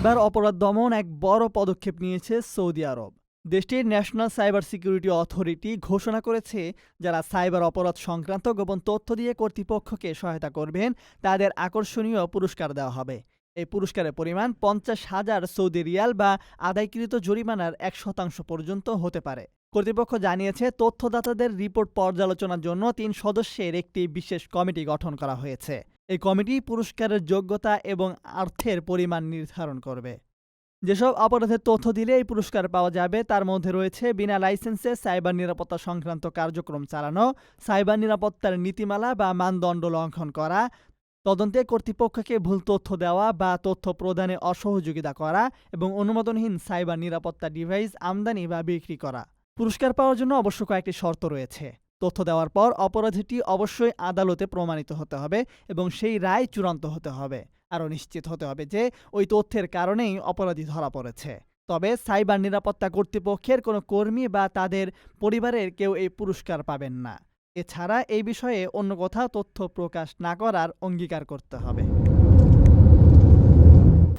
Cyber অপরাধ দমন এক বড় পদক্ষেপ নিয়েছে সৌদি আরব। দেশটির ন্যাশনাল সাইবার সিকিউরিটি অথরিটি ঘোষণা করেছে, যারা সাইবার অপরাধ সংক্রান্ত গোপন তথ্য দিয়ে কর্তৃপক্ষকে সহায়তা করবেন, তাদের আকর্ষণীয় পুরস্কার দেওয়া হবে। এই পুরস্কারের পরিমাণ পঞ্চাশ হাজার সৌদি রিয়াল বা আদায়কৃত জরিমানার এক শতাংশ পর্যন্ত হতে পারে। কর্তৃপক্ষ জানিয়েছে, তথ্যদাতাদের রিপোর্ট পর্যালোচনার জন্য তিন সদস্যের একটি বিশেষ কমিটি গঠন করা হয়েছে। এই কমিটি পুরস্কারের যোগ্যতা এবং অর্থের পরিমাণ নির্ধারণ করবে। যেসব অপরাধের তথ্য দিলে এই পুরস্কার পাওয়া যাবে, তার মধ্যে রয়েছে বিনা লাইসেন্সে সাইবার নিরাপত্তা সংক্রান্ত কার্যক্রম চালানো, সাইবার নিরাপত্তার নীতিমালা বা মানদণ্ড লঙ্ঘন করা, তদন্তে কর্তৃপক্ষকে ভুল তথ্য দেওয়া বা তথ্য প্রদানে অসহযোগিতা করা এবং অনুমোদনহীন সাইবার নিরাপত্তা ডিভাইস আমদানি বা বিক্রি করা। পুরস্কার পাওয়ার জন্য অবশ্য কয়েকটি শর্ত রয়েছে। তথ্য দেওয়ার পর অপরাধীটি অবশ্যই আদালতে প্রমাণিত হতে হবে এবং সেই রায় চূড়ান্ত হতে হবে। আরও নিশ্চিত হতে হবে যে ওই তথ্যের কারণেই অপরাধী ধরা পড়েছে। তবে সাইবার নিরাপত্তা কর্তৃপক্ষের কোনো কর্মী বা তাদের পরিবারের কেউ এই পুরস্কার পাবেন না। এছাড়া এই বিষয়ে অন্য কোথাও তথ্য প্রকাশ না করার অঙ্গীকার করতে হবে।